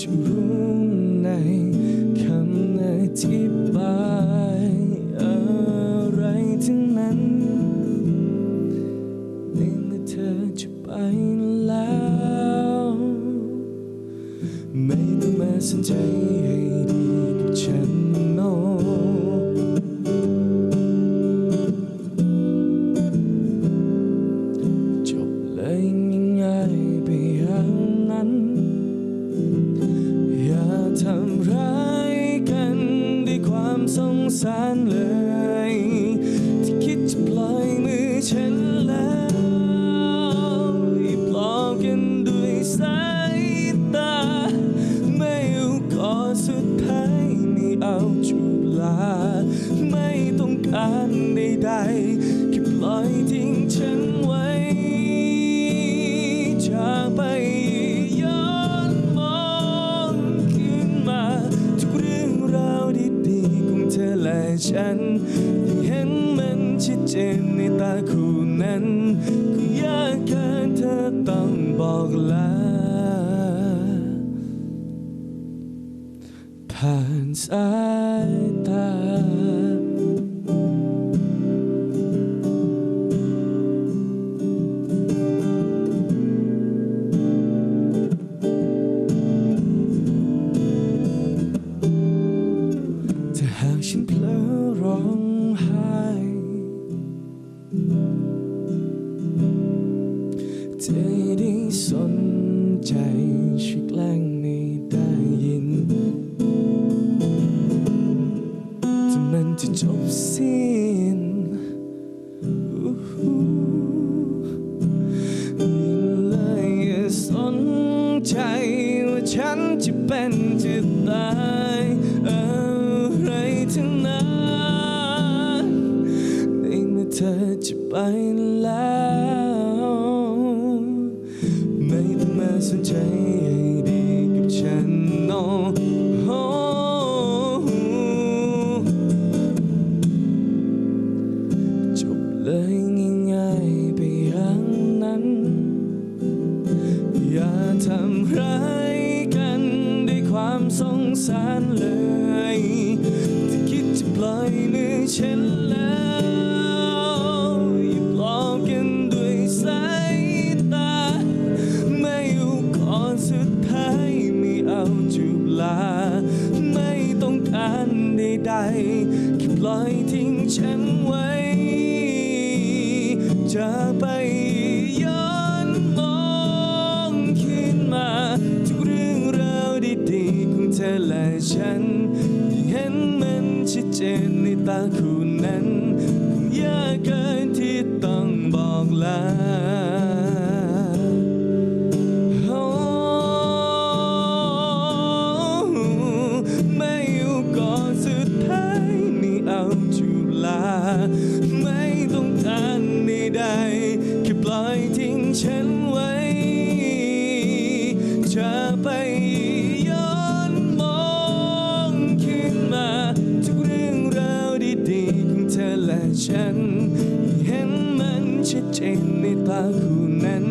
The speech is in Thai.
จะรู้ในคำอธิบายอะไรทั้งนั้นในเมื่อเธอจะไปแล้ว ไม่ต้องมาสนใจให้ดีกับฉันโน ความสงสารเลย ที่คิดจะปล่อยมือฉันแล้วให้ปลอบกันด้วยสายตา ไม่เอาขอสุดท้ายไม่เอาจูบลา ไม่ต้องการใดๆแค่ปล่อยทิ้งฉันไว้ ฉันยังเห็นมันชัดเจนในตาคู่นั้นคงยากเกินเธอต้องบอกลาผ่านสายตา ฉันจะเป็นจะตายอะไรทั้งนั้นในเมื่อเธอจะไปแล้ว สงสารเลยที่คิดจะปล่อยมือฉันแล้วอย่าปลอบกันด้วยสายตา ไม่เอาขอสุดท้ายไม่เอาจูบลา ไม่ต้องการใดๆแค่ปล่อยทิ้งฉันไว้จะไป นในตาคู่นั้นคงยากเกินที่ต้องบอกลา ไม่เอาก่อนสุดท้ายไม่เอาจูบลา ไม่ต้องการใดๆแค่ปล่อยทิ้งฉัน ฉันเห็นมันชัดเจนในตาคู่นั้น